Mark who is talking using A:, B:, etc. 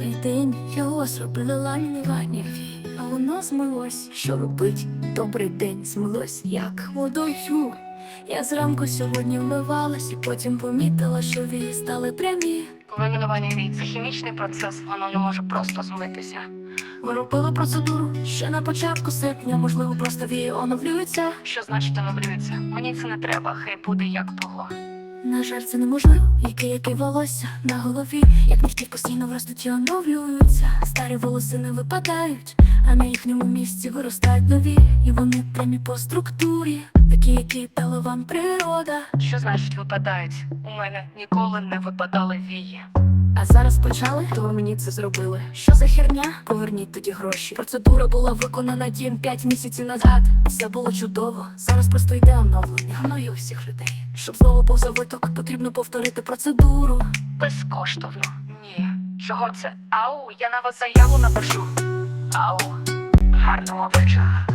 A: Добрий день, його зробили ламінування А воно змилось, що робить? Добрий день змилось, як водою. Я зранку сьогодні вмивалась і потім помітила, що вії стали прямі.
B: Вимінування вій це хімічний процес, воно не може просто змитися.
A: Ми робили процедуру ще на початку серпня, можливо, просто вії оновлюються.
B: Що значить оновлюється? Мені це не треба, хай буде як було.
A: На жаль, це неможливо, яке яке волосся на голові, як нігті постійно вростуть і оновлюються. Старі волосини випадають, а на їхньому місці виростають нові, і вони прямі по структурі, такі, які дала вам природа.
B: Що значить випадають? У мене ніколи не випадали вії.
A: А зараз почали, то ви мені це зробили. Що за херня? Поверніть тоді гроші. Процедура була виконана дім 5 місяців назад. Все було чудово. Зараз просто йде оновлення. Гною всіх людей. Щоб знову був завиток, потрібно повторити процедуру.
B: Безкоштовно. Ні. Чого це? Ау, я на вас заяву напишу. Ау. Гарного вечора.